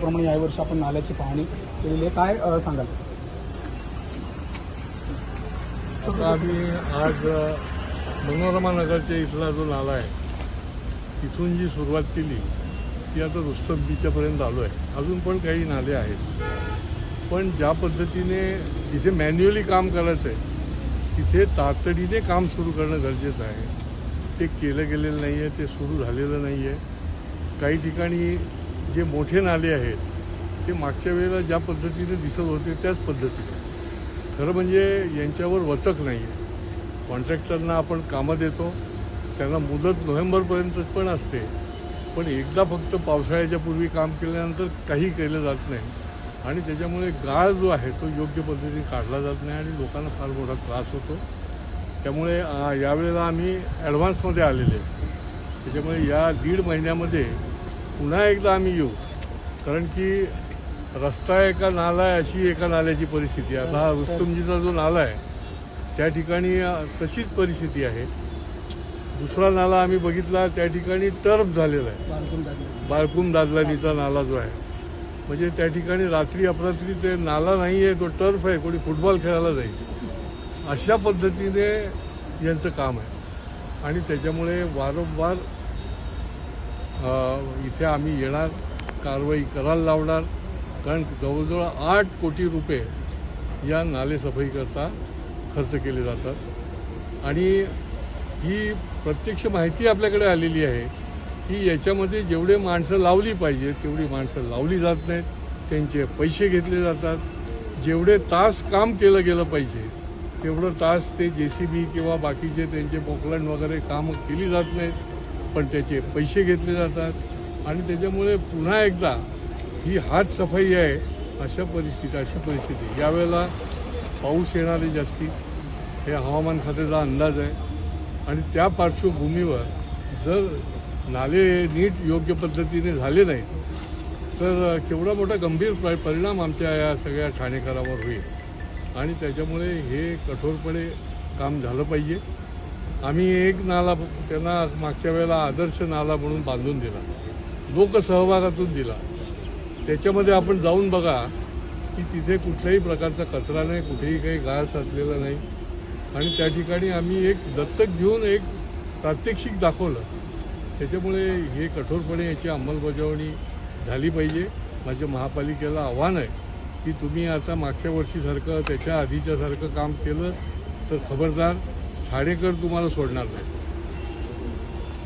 त्याचप्रमाणे यावर्षी आपण नाल्याची पाहणी केलेली आहे. काय सांगाल? आम्ही आज मनोरमा नगरच्या इथला जो नाला आहे तिथून जी सुरुवात केली ती आता रुस्तम बीच्यापर्यंत आलो आहे. अजून पण काही नाले आहेत. पण ज्या पद्धतीने जिथे मॅन्युअली काम करायचं आहे तिथे तातडीने काम सुरू करणं गरजेचं आहे. ते केलं गेलेलं नाही आहे ते सुरू झालेलं नाही आहे काही ठिकाणी जे मोठे नाले आहेत ते मागच्या वेळेला ज्या पद्धतीने दिसत होते त्याच पद्धतीने. खरं म्हणजे यांच्यावर वचक नाही आहे कॉन्ट्रॅक्टरना आपण कामं देतो त्यांना मुदत नोव्हेंबरपर्यंत पण असते पण एकदा फक्त पावसाळ्याच्या पूर्वी काम केल्यानंतर काही केलं जात नाही. आणि त्याच्यामुळे गाळ जो आहे तो योग्य पद्धतीने काढला जात नाही आणि लोकांना फार मोठा त्रास होतो. त्यामुळे यावेळेला आम्ही ॲडव्हान्समध्ये आलेले. त्याच्यामुळे या दीड महिन्यामध्ये पुन्हा एकदा आम्ही येऊ. कारण की रस्ता आहे का नाला आहे अशी एका नाल्याची परिस्थिती आहे. आता हा रुस्तुमजीचा जो नाला आहे त्या ठिकाणी तशीच परिस्थिती आहे. दुसरा नाला आम्ही बघितला त्या ठिकाणी टर्फ झालेला आहे. बाळकुम दादलानीचा नाला जो आहे. म्हणजे त्या ठिकाणी रात्री अपरात्री ते नाला नाही आहे तो टर्फ आहे. कोणी फुटबॉल खेळायला जाईल. अशा पद्धतीने यांचं काम आहे. आणि त्याच्यामुळे वारंवार इथे आम्ही येणार कारवाई करायला लावणार कारण जवळजवळ आठ कोटी रुपये या नालेसफाईकरता खर्च केले जातात. आणि ही प्रत्यक्ष माहिती आपल्याकडे आलेली आहे की याच्यामध्ये जेवढे माणसं लावली पाहिजे तेवढी माणसं लावली जात नाहीत. त्यांचे पैसे घेतले जातात. जेवढे तास काम केलं गेलं पाहिजे तेवढं तास ते जे सी बी किंवा बाकीचे त्यांचे पोकलंड वगैरे कामं केली जात नाहीत. पण त्याचे पैसे घेतले जातात. आणि त्याच्यामुळे पुन्हा एकदा ही हात सफाई आहे अशा परिस्थिती अशी परिस्थिती. यावेळेला पाऊस येणारे जास्ती. हे हवामान खात्याचा अंदाज आहे. आणि त्या पार्श्वभूमीवर जर नाले नीट योग्य पद्धतीने झाले नाही तर केवढा मोठा गंभीर प- परिणाम आमच्या या सगळ्या ठाणेकरावर होईल. आणि त्याच्यामुळे हे कठोरपणे काम झालं पाहिजे. आम्ही एक नाला त्यांना मागच्या वेळेला आदर्श नाला म्हणून बांधून दिला. लोकसहभागातून दिला. त्याच्यामध्ये आपण जाऊन बघा की तिथे कुठल्याही प्रकारचा कचरा नाही कुठेही काही गाळ साचलेला नाही. आणि त्या ठिकाणी आम्ही एक दत्तक घेऊन एक प्रात्यक्षिक दाखवलं. त्याच्यामुळे हे कठोरपणे याची अंमलबजावणी झाली पाहिजे. माझ्या महापालिकेला आव्हान आहे की तुम्ही आता मागच्या वर्षीसारखं त्याच्या आधीच्यासारखं काम केलं तर खबरदार. ठाणेकर तुम्हाला सोडणार नाही.